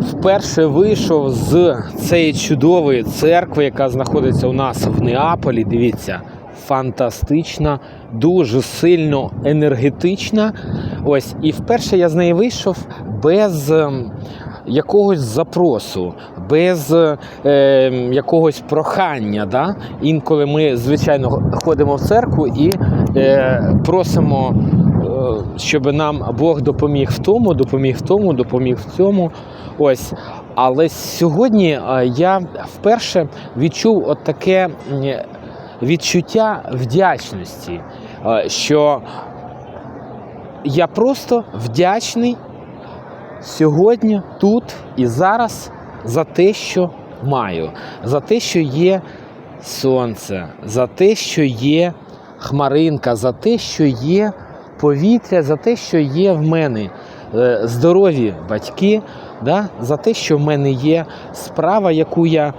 вперше вийшов з цієї чудової церкви, яка знаходиться у нас в Неаполі. Дивіться, фантастична, дуже сильно енергетична. Ось, і вперше я з неї вийшов без ем, якогось запросу, без е, якогось прохання. Да? Інколи ми, звичайно, ходимо в церкву і е, просимо, щоб нам Бог допоміг в тому, допоміг в тому, допоміг в цьому. Ось. Але сьогодні е, я вперше відчув от таке відчуття вдячності, е, що я просто вдячний сьогодні, тут і зараз за те, що маю, за те, що є сонце, за те, що є хмаринка, за те, що є повітря, за те, що є в мене е, здорові батьки, да? за те, що в мене є справа, яку я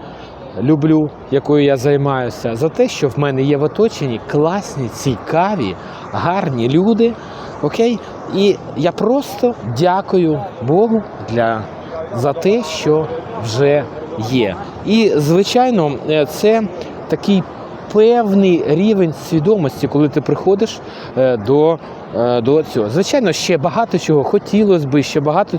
люблю, якою я займаюся, за те, що в мене є в оточенні класні, цікаві, гарні люди. Окей? І я просто дякую Богу для, за те, що вже є. І, звичайно, е, це такий певний рівень свідомості, коли ти приходиш е, до, е, до цього. Звичайно, ще багато чого хотілося би, ще багато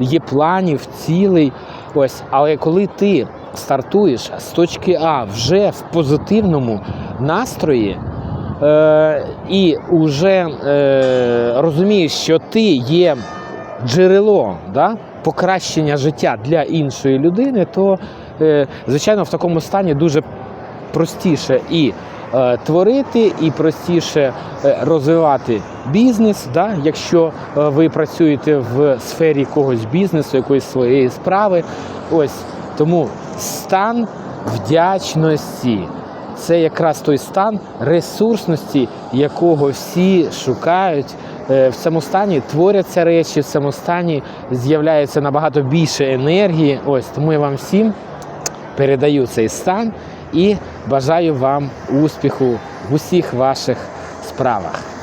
є планів, цілей. Ось, але коли ти стартуєш з точки А вже в позитивному настрої, е, і вже е, розумієш, що ти є джерело да, покращення життя для іншої людини, то, е, звичайно, в такому стані дуже простіше і е, творити, і простіше е, розвивати бізнес, да, якщо е, ви працюєте в сфері якогось бізнесу, якоїсь своєї справи. Ось тому стан вдячності. Це якраз той стан ресурсності, якого всі шукають. Е, В цьому стані творяться речі, в цьому стані з'являється набагато більше енергії. Ось тому я вам всім передаю цей стан і бажаю вам успіху в усіх ваших справах.